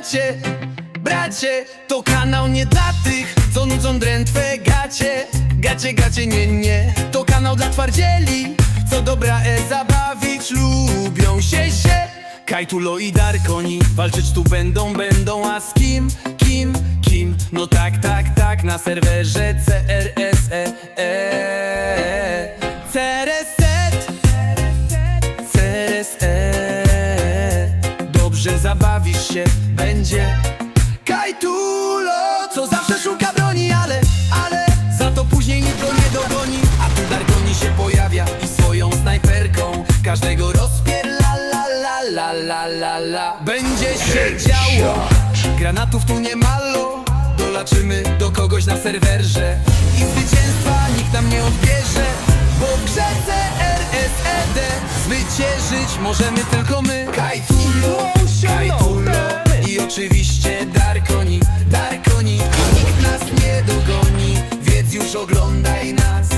bracie, bracie To kanał nie dla tych, co nudzą drętwe gacie Gacie, gacie, nie, nie To kanał dla twardzieli, co dobra e zabawić lubią się się Kajtulo i Darkoni walczyć tu będą, będą A z kim, kim, kim? No tak, tak, tak Na serwerze CRSE zabawisz się, będzie. Kajtulo Co zawsze szuka broni, ale, ale Za to później nikt go nie dogoni. A tu Darkoni się pojawia i swoją snajperką Każdego rozpierla la la la la la la Będzie się działo. Granatów tu nie malo. Dolaczymy do kogoś na serwerze. I zwycięstwa nikt nam nie odbierze Bo w grze CRSED Zwyciężyć możemy tylko my oczywiście Darkoni, Darkoni I nikt nas nie dogoni. Więc już oglądaj nas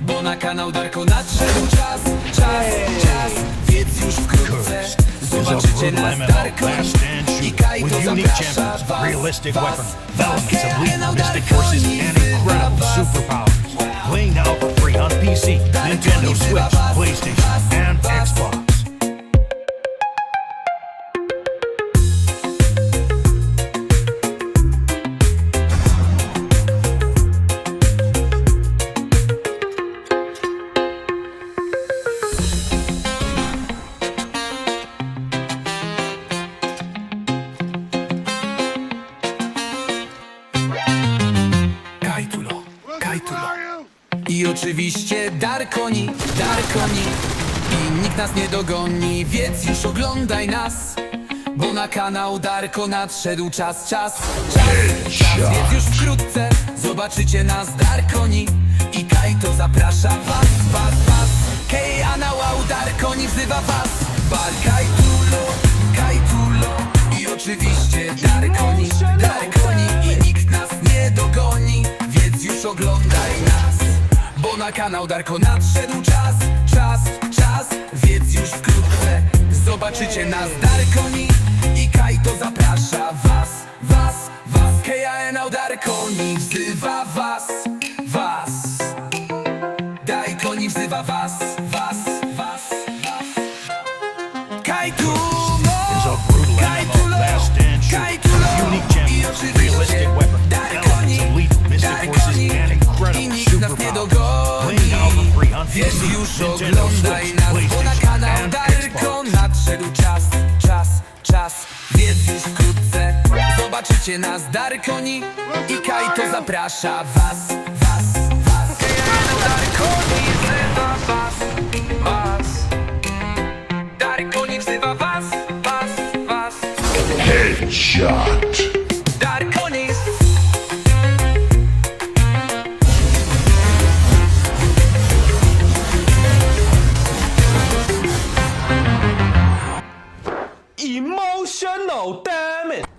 Bo na kanał Darko nadszedł czas Czas, czas. Więc już wkrótce Zobaczycie nas Darkoni. I unique zaprasza champions, was, realistic was, mystic forces, Darkoni superpowers. Playing now for free on PC, Nintendo Switch, PlayStation, and Xbox. I oczywiście Darkoni, Darkoni. I nikt nas nie dogoni, więc już oglądaj nas. Bo na kanał Darko nadszedł czas, czas, czas, czas. Więc już wkrótce zobaczycie nas Darkoni. I Kajto zaprasza was, was, was. Kej Anałał Darkoni wzywa was. Bar Kajtulo, Kajtulo Bo na kanał Darko nadszedł czas Czas, czas. Więc już wkrótce Zobaczycie nas Darkoni. I Kajto zaprasza was Was, was. KANał Darkoni wzywa was Was. Darkoni wzywa was Was, was, was. MMO, fast and shooting, Kajtulo unique I oczywiście Darkoni, elements of elite mystic forces, Darkoni and I incredible nikt nas nie superpowers. PC, już oglądaj nas Bo na kanał Darko nadszedł czas, czas, czas. Więc już wkrótce zobaczycie nas Darkoni. I Kajto zaprasza was, was, was. Kanał Darkoni wzywa was, was. Darkoni wzywa was, was, was. Headshot. Emotional damn it